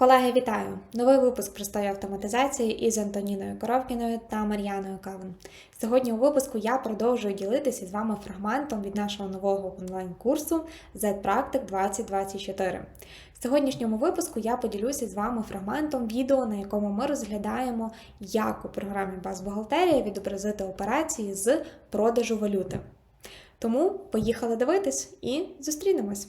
Колеги, вітаю! Новий випуск простої автоматизації із Антоніною Коровкіною та Мар'яною Кавен. Сьогодні у випуску я продовжую ділитися з вами фрагментом від нашого нового онлайн-курсу Z-Practic 2024. В сьогоднішньому випуску я поділюся з вами фрагментом відео, на якому ми розглядаємо, як у програмі Базбухгалтерія відобразити операції з продажу валюти. Тому поїхали дивитись і зустрінемось!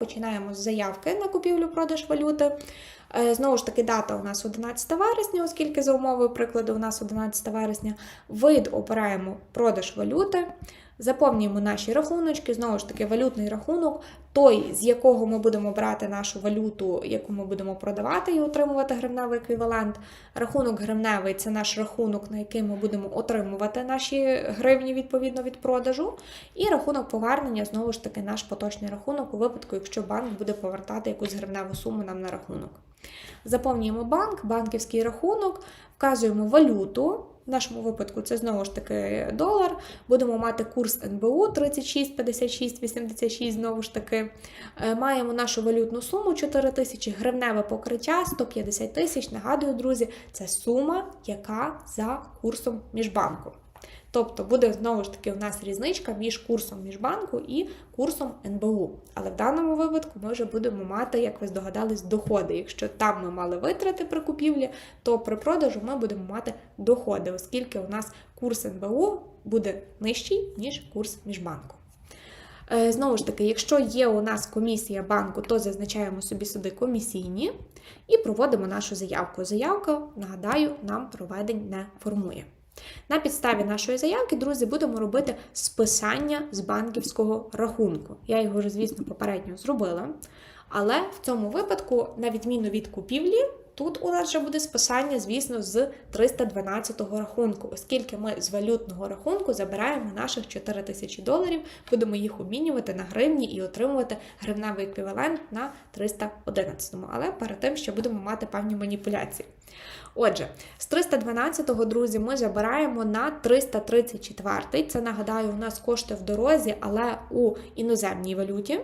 Починаємо з заявки на купівлю-продаж валюти. Е, Знову ж таки, дата у нас 11 вересня, оскільки за умовою прикладу у нас 11 вересня. Вид обираємо продаж валюти, заповнюємо наші рахуночки, знову ж таки, валютний рахунок, той, з якого ми будемо брати нашу валюту, яку ми будемо продавати і отримувати гривневий еквівалент. Рахунок гривневий це наш рахунок, на який ми будемо отримувати наші гривні відповідно від продажу. І рахунок повернення, знову ж таки, наш поточний рахунок у випадку, якщо банк буде повертати якусь гривневу суму нам на рахунок. Заповнюємо банк, банківський рахунок, вказуємо валюту. В нашому випадку це знову ж таки долар. Будемо мати курс НБУ 36, 56, 86, знову ж таки. Е, Маємо нашу валютну суму 4 тисячі, гривневе покриття 150 тисяч. Нагадую, друзі, це сума, яка за курсом міжбанку. Тобто буде знову ж таки у нас різничка між курсом міжбанку і курсом НБУ. Але в даному випадку ми вже будемо мати, як ви здогадались, доходи. Якщо там ми мали витрати при купівлі, то при продажу ми будемо мати доходи, оскільки у нас курс НБУ буде нижчий, ніж курс міжбанку. Е, Знову ж таки, якщо є у нас комісія банку, то зазначаємо собі сюди комісійні і проводимо нашу заявку. Заявка, нагадаю, нам проведень не формує. На підставі нашої заявки, друзі, будемо робити списання з банківського рахунку. Я його вже, звісно, попередньо зробила. Але в цьому випадку, на відміну від купівлі, тут у нас вже буде списання, звісно, з 312 рахунку, оскільки ми з валютного рахунку забираємо наших 4 тисячі доларів, будемо їх обмінювати на гривні і отримувати гривневий еквівалент на 311. Але перед тим ще будемо мати певні маніпуляції. Отже, з 312-го, друзі, ми забираємо на 334-й. Це нагадаю, у нас кошти в дорозі, але у іноземній валюті.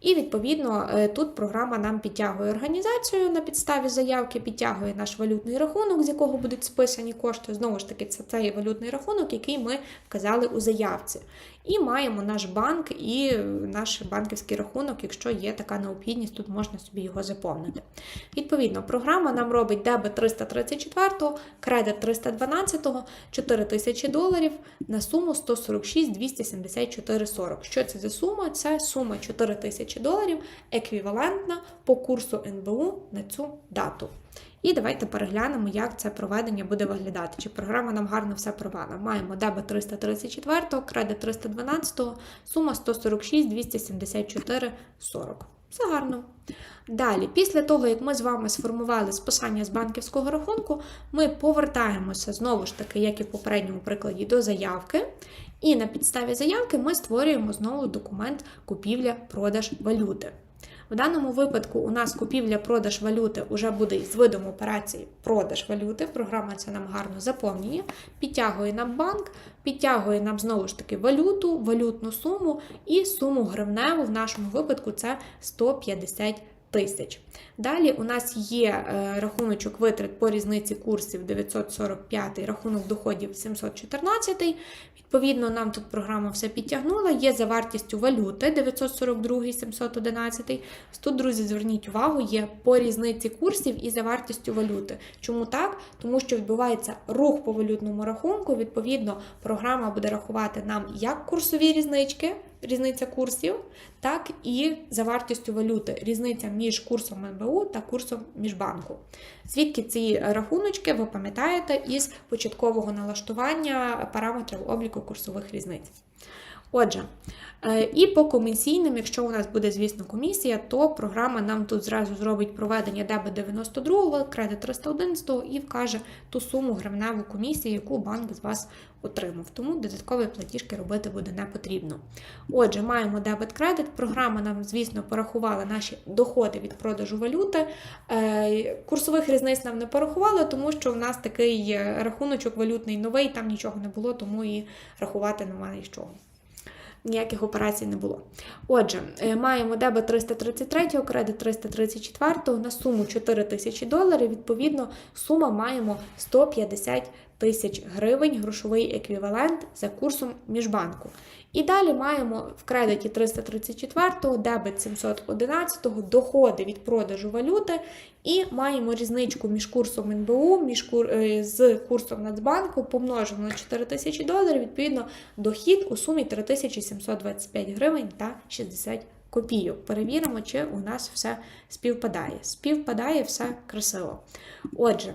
І відповідно е, тут програма нам підтягує організацію на підставі заявки, підтягує наш валютний рахунок, з якого будуть списані кошти. Знову ж таки, це цей валютний рахунок, який ми вказали у заявці. І маємо наш банк і наш банківський рахунок, якщо є така необхідність, тут можна собі його заповнити. Відповідно, програма нам робить дебет 334, кредит 312, 4 тисячі доларів на суму 146 274 40. Що це за сума? Це сума 4 тисячі доларів, еквівалентна по курсу НБУ на цю дату. І давайте переглянемо, як це проведення буде виглядати. Чи програма нам гарно все провела. Маємо дебет 334, кредит 312, сума 146 274 40. Все гарно. Далі, після того, як ми з вами сформували списання з банківського рахунку, ми повертаємося знову ж таки, як і в попередньому прикладі, до заявки. І на підставі заявки ми створюємо знову документ купівля-продаж валюти. В даному випадку у нас купівля-продаж валюти вже буде з видом операції продаж валюти. Програма це нам гарно заповнює, підтягує нам банк, підтягує нам знову ж таки валюту, валютну суму і суму гривневу. В нашому випадку це 150 тисяч. Далі у нас є е, рахуночок витрат по різниці курсів 945, рахунок доходів 714. Відповідно, нам тут програма все підтягнула. Є за вартістю валюти 942, 711. Тут, друзі, зверніть увагу, є по різниці курсів і за вартістю валюти. Чому так? Тому що відбувається рух по валютному рахунку. Відповідно, програма буде рахувати нам як курсові різнички. Різниця курсів, так і за вартістю валюти, різниця між курсом МБУ та курсом міжбанку. Звідки ці рахуночки, ви пам'ятаєте, із початкового налаштування параметрів обліку курсових різниць. Отже, і по комісійним, якщо у нас буде, звісно, комісія, то програма нам тут зразу зробить проведення дебет 92, кредит 311 і вкаже ту суму гривневу комісії, яку банк з вас отримав. Тому додаткові платіжки робити буде не потрібно. Отже, маємо дебет кредит. Програма нам, звісно, порахувала наші доходи від продажу валюти. Курсових різниць нам не порахувала, тому що в нас такий рахуночок валютний новий, там нічого не було, тому і рахувати немає з чого. Ніяких операцій не було. Отже, е, маємо дебет 333, кредит 334 на суму 4 тисячі доларів. Відповідно, сума маємо 150 тисяч гривень грошовий еквівалент за курсом міжбанку. І далі маємо в кредиті 334, дебет 711, доходи від продажу валюти, і маємо різничку між курсом НБУ, між кур... е, з курсом Нацбанку помножено на 4 тисячі доларів, відповідно, дохід у сумі 3725 гривень та 60 копійок. Перевіримо, чи у нас все співпадає. Співпадає все красиво. Отже.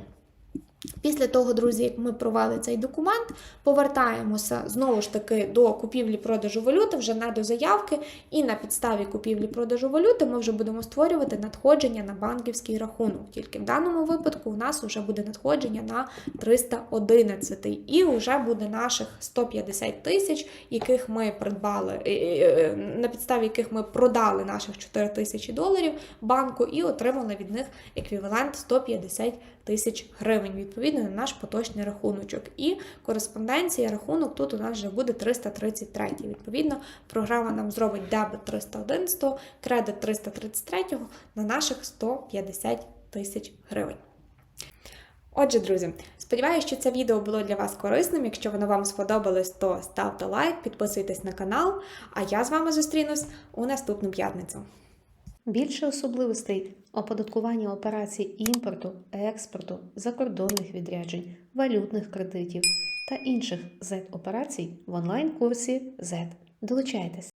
Після того, друзі, як ми провели цей документ, повертаємося знову ж таки до купівлі-продажу валюти, вже не до заявки, і на підставі купівлі-продажу валюти ми вже будемо створювати надходження на банківський рахунок. Тільки в даному випадку у нас вже буде надходження на 311 і вже буде наших 150 тисяч, яких ми придбали, е, е, на підставі яких ми продали наших 4 тисячі доларів банку і отримали від них еквівалент 150 тисяч гривень, відповідно на наш поточний рахуночок. І кореспонденція рахунок тут у нас вже буде 333. Відповідно, програма нам зробить дебет 311, кредит 333 на наших 150 тисяч гривень. Отже, друзі, сподіваюся, що це відео було для вас корисним. Якщо воно вам сподобалось, то ставте лайк, підписуйтесь на канал, а я з вами зустрінусь у наступну п'ятницю. Більше особливостей оподаткування операцій імпорту, експорту, закордонних відряджень, валютних кредитів та інших Z-операцій в онлайн-курсі Z. Долучайтесь!